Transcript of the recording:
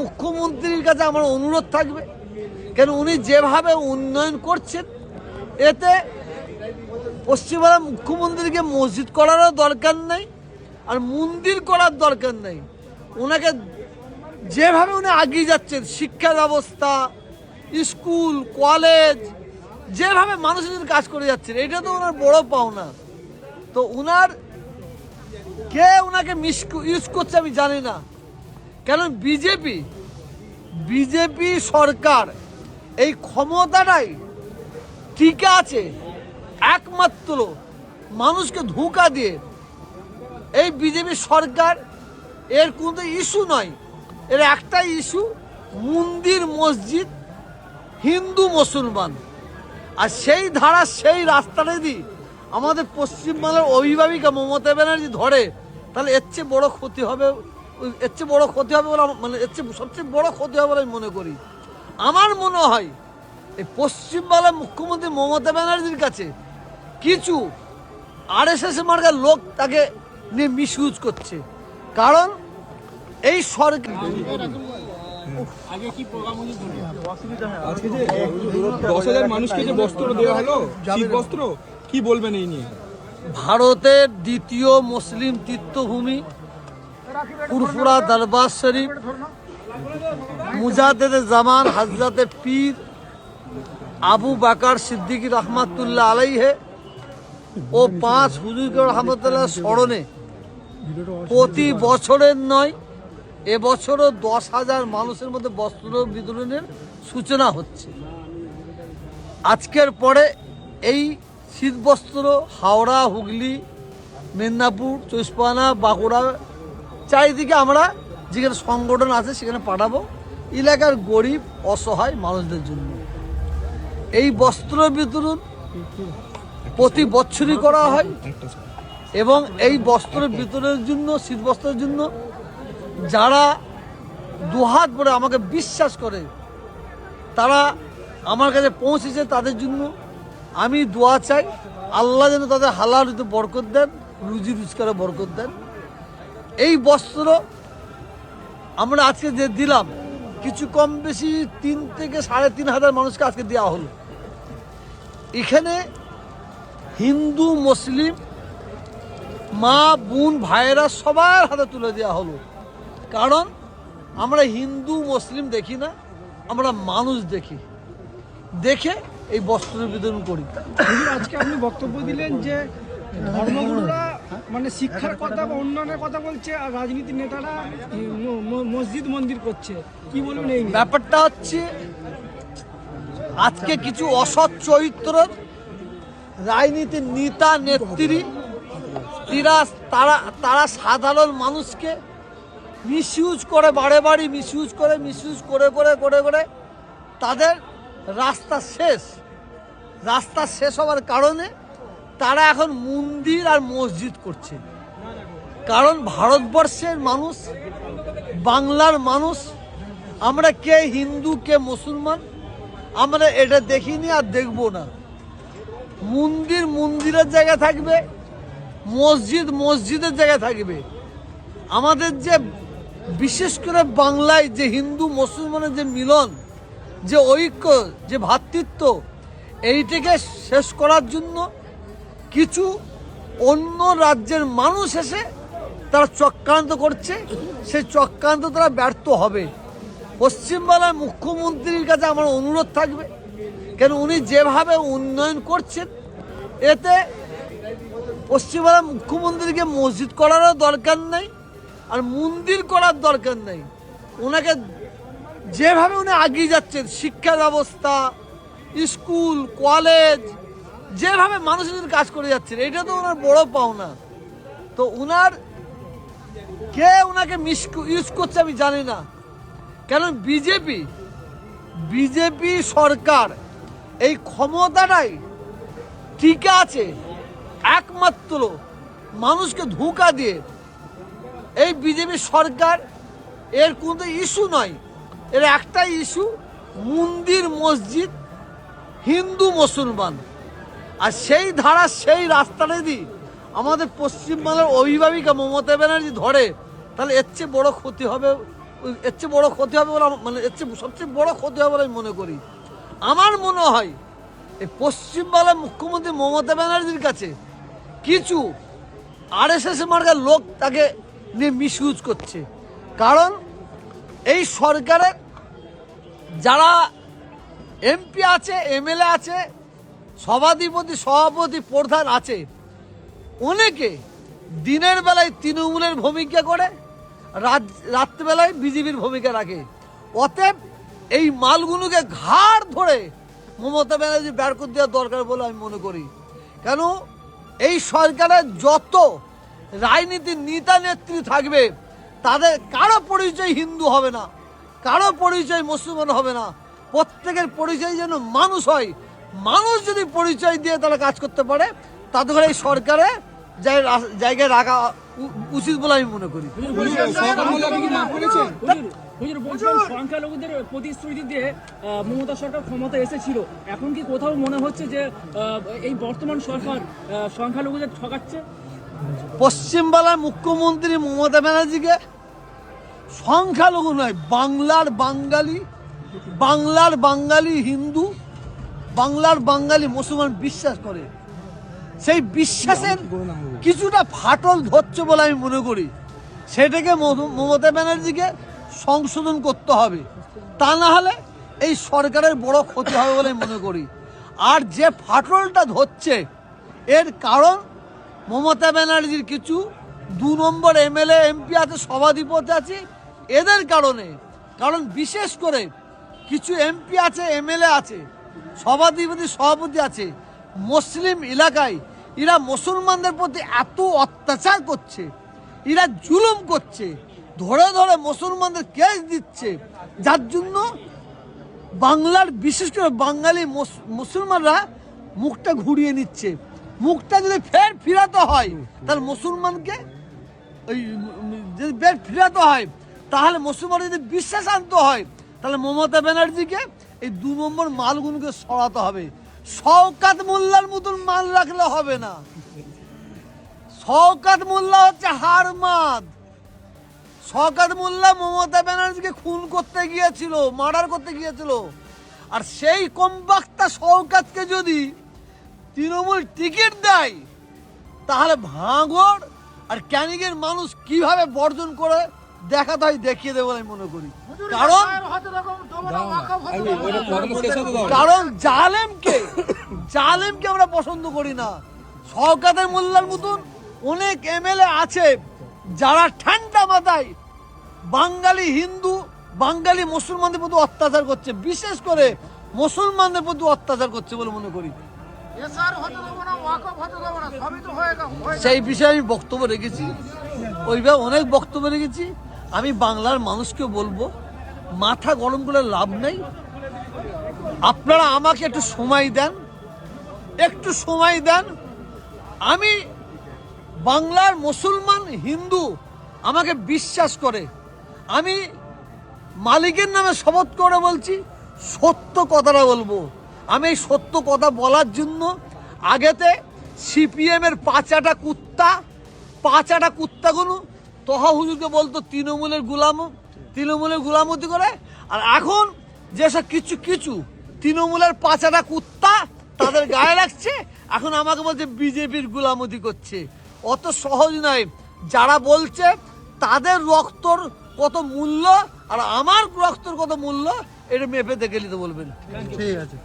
মুখ্যমন্ত্রীর কাছে আমার অনুরোধ থাকবে। কেন উনি যেভাবে উন্নয়ন করছেন, এতে পশ্চিমবাংলার মুখ্যমন্ত্রীকে মসজিদ করারও দরকার নেই, আর মন্দির করার দরকার নেই। ওনাকে যেভাবে উনি এগিয়ে যাচ্ছেন, শিক্ষা ব্যবস্থা, স্কুল, কলেজ, যেভাবে মানুষের কাজ করে যাচ্ছেন, এটা তো ওনার বড় পাওনা। তো উনার কে ওনাকে মিস ইউজ করছে আমি জানি না। কেন বিজেপি? বিজেপি সরকার এই ক্ষমতাটাই টিকে আছে একমাত্র মানুষকে ধোঁকা দিয়ে। এই বিজেপি সরকার এর কোনো ইস্যু নয়। এর একটাই ইস্যু, মন্দির মসজিদ হিন্দু মুসলমান। আর সেই ধারা, সেই রাস্তাটা যদি আমাদের পশ্চিমবাংলার অভিভাবিকা মমতা ব্যানার্জি ধরে, তাহলে এর চেয়ে বড় ক্ষতি হবে এর চেয়ে বড় ক্ষতি হবে বলে মানে এর চেয়ে সবচেয়ে বড় ক্ষতি হবে বলে আমি মনে করি। আমার মনে হয় এই পশ্চিমবাংলার মুখ্যমন্ত্রী মমতা ব্যানার্জির কাছে কিছু আর এস এস মার্কার লোক তাকে নিয়ে মিসইউজ করছে। কারণ এই সরকার আজকে যে দশ হাজার মানুষকে যে বস্ত্র দেওয়া হলো শীত বস্ত্র? কি বলবেন এই নিয়ে? ভারতের দ্বিতীয় মুসলিম তীর্থভূমি ফুরফুরা দরবার শরীফ, মুজাদ্দেদ জামান হজরত পীর আবু বাকার সিদ্দিকী রহমাতুল্লাহ আলাইহে ও পাঁচ হুজুরকে রহমতুল্লাহ স্মরণে প্রতি বছরের নয়, এবছরও দশ হাজার মানুষের মধ্যে বস্ত্র বিতরণের সূচনা হচ্ছে। আজকের পরে এই শীতবস্ত্র হাওড়া, হুগলি, মেদিনীপুর চৌস্পানা বাঁকুড়া চারিদিকে আমরা যেখানে সংগঠন আছে সেখানে পাঠাবো। এলাকার গরিব, অসহায় মানুষদের জন্য। এই বস্ত্র বিতরণ প্রতি বছরই করা হয় এবং এই বস্ত্র বিতরণের জন্য, শীত বস্ত্রের জন্য যারা দুহাত ভরে আমাকে বিশ্বাস করে, তারা আমার কাছে পৌঁছেছে তাদের জন্য। আমি দোয়া চাই, আল্লাহ যেন তাদের হালাল বরকত দেন রুজি রোজগারে বরকত দেন। এই বস্ত্র আমরা আজকে যে দিলাম, কিছু কম বেশি তিন থেকে সাড়ে তিন হাজার মানুষকে আজকে দেওয়া হলো। এখানে হিন্দু, মুসলিম, মা, বোন, ভাইয়েরা সবার হাতে তুলে দেওয়া হলো। কারণ আমরা হিন্দু, মুসলিম দেখি না, আমরা মানুষ দেখি। দেখে এই বস্ত্র বিতরণ করি। আজকে আপনি বক্তব্য দিলেন যে ধর্মগুরুরা মানে শিক্ষার কথা বা উন্নয়নের কথা বলছে, আর রাজনীতি নেতারা মসজিদ মন্দির করছে। কি বলবেন এই ব্যাপারটা হচ্ছে, আজকে কিছু অসৎ চরিত্র রাজনীতির নেতা, নেত্রী, তারা তারা সাধারণ মানুষকে মিসইউজ করে, বারে বাড়ি মিসইউজ করে মিসইউজ করে করে করে করে তাদের রাস্তা শেষ। রাস্তা শেষ হওয়ার কারণে তারা এখন মন্দির আর মসজিদ করছে। কারণ ভারতবর্ষের মানুষ, বাংলার মানুষ, আমরা কে হিন্দু, কে মুসলমান, আমরা এটা দেখিনি আর দেখব না। মন্দির মন্দিরের জায়গা থাকবে, মসজিদ মসজিদের জায়গা থাকবে। আমাদের যে, বিশেষ করে বাংলায় যে হিন্দু, মুসলমানের যে মিলন, যে ঐক্য, যে ভ্রাতৃত্ব এইটাকে শেষ করার জন্য কিছু অন্য রাজ্যের মানুষ এসে তারা চক্রান্ত করছে। সেই চক্রান্ত তারা ব্যর্থ হবে। পশ্চিমবাংলার মুখ্যমন্ত্রীর কাছে আমার অনুরোধ থাকবে, কেন উনি যেভাবে উন্নয়ন করছেন, এতে পশ্চিমবাংলার মুখ্যমন্ত্রীকে মসজিদ করারও দরকার নেই আর মন্দির করার দরকার নেই। ওনাকে যেভাবে উনি এগিয়ে যাচ্ছেন, শিক্ষা ব্যবস্থা, স্কুল, কলেজ যেভাবে মানুষের কাজ করে যাচ্ছেন এটা তো ওনার বড় পাওনা। তো উনার কে ওনাকে মিস ইউজ করছে আমি জানি না। কেন বিজেপি বিজেপি সরকার এই ক্ষমতাটাই টিকে আছে একমাত্র মানুষকে ধোঁকা দিয়ে। এই বিজেপি সরকার এর কোনো ইস্যু নয়, এর একটাই ইস্যু মন্দির মসজিদ হিন্দু মুসলমান। আর সেই ধারা, সেই রাস্তাটা যদি আমাদের পশ্চিমবাংলার অভিভাবিকা মমতা ব্যানার্জি ধরে, তাহলে এর চেয়ে বড় ক্ষতি হবে, এর চেয়ে বড় ক্ষতি হবে বলে মানে এর চেয়ে সবচেয়ে বড় ক্ষতি হবে বলে আমি মনে করি। আমার মনে হয়, এই পশ্চিমবাংলার মুখ্যমন্ত্রী মমতা ব্যানার্জির কাছে কিছু আর এস এস মার্কার লোক তাকে নিয়ে মিসইউজ করছে। কারণ এই সরকারের যারা এমপি আছে, এমএলএ আছে সভাধিপতি, সভাপতি প্রধান আছে। অনেকে দিনের বেলায় তৃণমূলের ভূমিকা করে, রাত রাত্রিবেলায় বিজেপির ভূমিকা রাখে। অতএব এই মালগুলোকে ঘাড় ধরে মমতা ব্যানার্জি বের করে দেওয়া দরকার বলে আমি মনে করি। কেন? এই সরকারের যত রাজনীতির নেতা, নেত্রী থাকবে, তাদের কারও পরিচয় হিন্দু হবে না, কারও পরিচয় মুসলমান হবে না। প্রত্যেকের পরিচয় যেন মানুষ হয়। মানুষ যদি পরিচয় দিয়ে তারা কাজ করতে পারে তাতে তাদের এই সরকারে জায়গায় রাখা উচিত বলে আমি মনে করি। হুজুর হুজুর সংখ্যালঘুদের প্রতিশ্রুতি দিয়ে মমতা সরকার ক্ষমতা এসেছিল। এখন কি কোথাও মনে হচ্ছে যে এই বর্তমান সরকার সংখ্যালঘুদের ঠকাচ্ছে? পশ্চিমবাংলার মুখ্যমন্ত্রী মমতা ব্যানার্জিকে সংখ্যালঘু নয় বাংলার বাঙালি বাংলার বাঙালি হিন্দু বাংলার বাঙালি মুসলমান বিশ্বাস করে। সেই বিশ্বাসের কিছুটা ফাটল ধরছে বলে আমি মনে করি। সেটাকে মম- মমতা ব্যানার্জিকে সংশোধন করতে হবে। তা না হলে এই সরকারের বড় ক্ষতি হবে বলে মনে করি। আর যে ফাটলটা ধরছে, এর কারণ মমতা ব্যানার্জির কিছু দু নম্বর এমএলএ, এমপি আছে, সভাধিপতি আছে, এদের কারণে। কারণ বিশেষ করে কিছু এমপি আছে, এমএলএ আছে সভাধিপতি, সভাপতি আছে। মুসলিম এলাকায় এরা মুসলমানদের প্রতি এত অত্যাচার করছে, এরা জুলুম করছে, ধরে ধরে মুসলমানদের কেস দিচ্ছে। যার জন্য বাংলার বিশেষ করে বাঙালি মুস- মুসলমানরা মুখটা ঘুরিয়ে নিচ্ছে। মুখটা যদি ফের ফিরাতে হয়, তাহলে মুসলমানকে ওই যদি ফের ফিরাতে হয়, তাহলে মুসলমান যদি বিশ্বাস আনতে হয়, তাহলে মমতা ব্যানার্জিকে এই দু নম্বর মালগুলোকে সরাতে হবে। শওকাত মোল্লার মতন মাল রাখলে হবে না। শওকাত মোল্লা হচ্ছে হার মাদ। শওকাত মোল্লা মমতা ব্যানার্জিকে খুন করতে গিয়েছিল, মার্ডার করতে গিয়েছিল। আর সেই কমবাক্তা শওকাতকে যদি তৃণমূল টিকিট দেয়, তাহলে ভাঙড় আর ক্যানিংয়ের মানুষ কীভাবে বর্জন করে? দেখাতে হয় দেখিয়ে দেবো বলে আমি মনে করি। কারণ কারণ জালেমকে জালেমকে আমরা পছন্দ করি না। সরকারের মোল্লার মতন অনেক এমএলএ আছে যারা ঠান্ডা মাথায় বাঙালি হিন্দু বাঙালি মুসলমানদের প্রতি অত্যাচার করছে। বিশেষ করে মুসলমানদের প্রতি অত্যাচার করছে বলে মনে করি। সেই বিষয়ে আমি বক্তব্য রেখেছি। ওইভাবে অনেক বক্তব্য রেখেছি। আমি বাংলার মানুষকে বলব, মাথা গরম করে লাভ নেই। আপনারা আমাকে একটু সময় দেন, একটু সময় দেন। আমি বাংলার মুসলমান হিন্দু আমাকে বিশ্বাস করে। আমি মালিকের নামে শপথ করে বলছি, সত্য কথাটা বলব। আমি এই সত্য কথা বলার জন্য আগেতে সিপিএমের পাঁচাটা কুত্তা, পাঁচাটা কুত্তাগুলো তহা হুজুরকে বলতো তৃণমূলের গুলাম তৃণমূলের গুলামতি করে? আর এখন যেসব কিছু কিছু তৃণমূলের পাঁচাটা কুত্তা তাদের গায়ে রাখছে এখন আমাকে বলছে বিজেপির গুলামতি করছে। অত সহজ নয়। যারা বলছে তাদের রক্তর কত মূল্য আর আমার রক্তর কত মূল্য এটা মেপে দেখে নিতে বলবেন। ঠিক আছে।